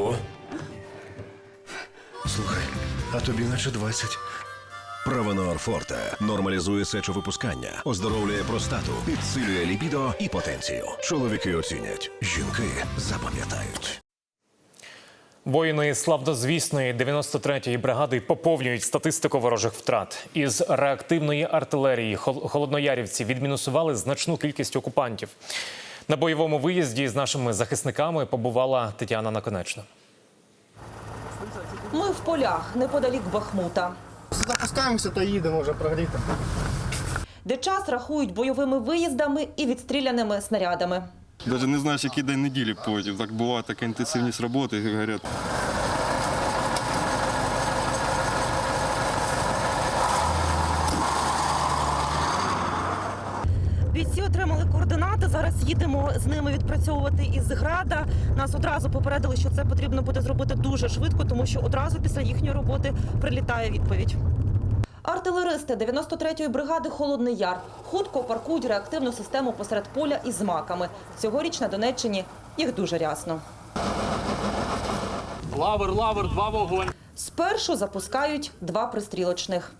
Ого. Слухай, а тобі наче 20. Правонор Форте нормалізує сечовипускання, оздоровлює простату, підсилює лібідо і потенцію. Чоловіки оцінять, жінки запам'ятають. Воїни славнозвісної 93-ї бригади поповнюють статистику ворожих втрат. Із реактивної артилерії хол- холодноярівці відмінусували значну кількість окупантів. На бойовому виїзді з нашими захисниками побувала Тетяна Наконечна. Ми в полях неподалік Бахмута, Запускаємося та їдемо вже прогріти. де час рахують бойовими виїздами і відстріляними снарядами. Навіть не знаєш, який день неділі потім. Так буває така інтенсивність роботи, як говорять. Зараз їдемо з ними відпрацьовувати із града. Нас одразу попередили, що це потрібно буде зробити дуже швидко, тому що одразу після їхньої роботи прилітає відповідь. Артилеристи 93-ї бригади Холодний Яр хутко паркують реактивну систему посеред поля із маками. Цьогоріч на Донеччині їх дуже рясно. Лавр, лавр, два вогонь. Спершу запускають два пристрілочних.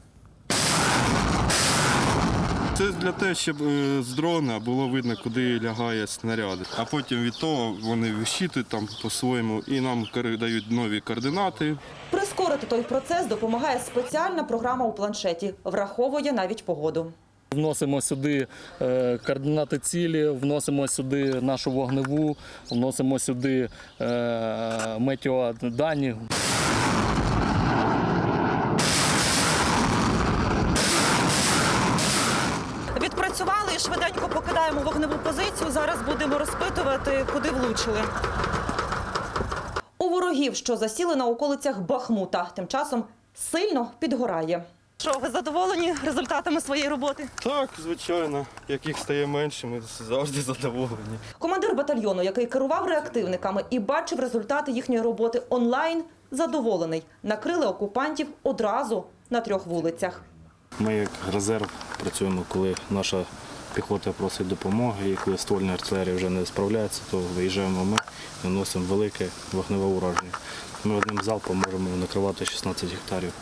Це для того, щоб е, з дрона було видно, куди лягає снаряд. А потім від того вони вищитують там по-своєму і нам дають нові координати. Прискорити той процес допомагає спеціальна програма у планшеті. Враховує навіть погоду. Вносимо сюди е, координати цілі, вносимо сюди нашу вогневу, вносимо сюди е, метеодані. Відпрацювали і швиденько покидаємо вогневу позицію. Зараз будемо розпитувати, куди влучили. У ворогів, що засіли на околицях Бахмута, тим часом сильно підгорає. Що, ви задоволені результатами своєї роботи? Так, звичайно, як їх стає менше, ми завжди задоволені. Командир батальйону, який керував реактивниками і бачив результати їхньої роботи онлайн, задоволений. Накрили окупантів одразу на трьох вулицях. Ми як резерв працюємо, коли наша піхота просить допомоги, і коли ствольна артилерія вже не справляється, то виїжджаємо ми, наносимо велике вогневе ураження. Ми одним залпом можемо накривати 16 гектарів.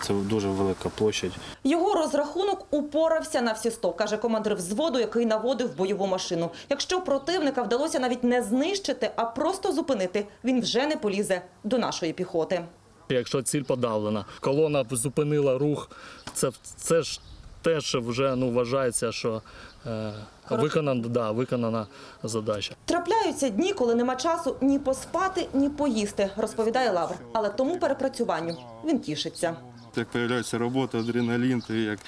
Це дуже велика площадь. Його розрахунок упорався на всі сто, каже командир взводу, який наводив бойову машину. Якщо противника вдалося навіть не знищити, а просто зупинити, він вже не полізе до нашої піхоти. Якщо ціль подавлена, колона зупинила рух, це, це ж теж вже ну, вважається, що е, виконана, да, виконана задача. Трапляються дні, коли нема часу ні поспати, ні поїсти, розповідає Лавр. Але тому перепрацюванню він тішиться. Як з'являється робота, адреналін, то як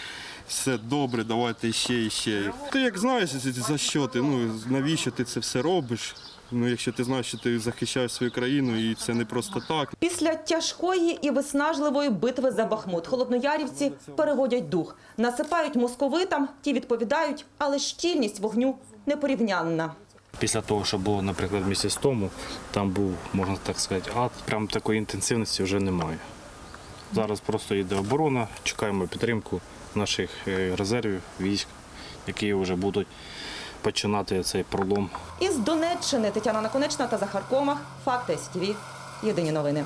все добре, давайте ще і ще. Ти як знаєш за що ти, ну навіщо ти це все робиш? Ну, якщо ти знаєш, що ти захищаєш свою країну і це не просто так. Після тяжкої і виснажливої битви за Бахмут холодноярівці переводять дух, насипають московитам, ті відповідають, але щільність вогню непорівнянна. Після того, що було, наприклад, місяць тому, там був, можна так сказати, ад. Прям такої інтенсивності вже немає. Зараз просто йде оборона, чекаємо підтримку наших е, резервів, військ, які вже будуть починати цей пролом Із Донеччини Тетяна Наконечна та Захар Комах. Факти СТВ. Єдині новини.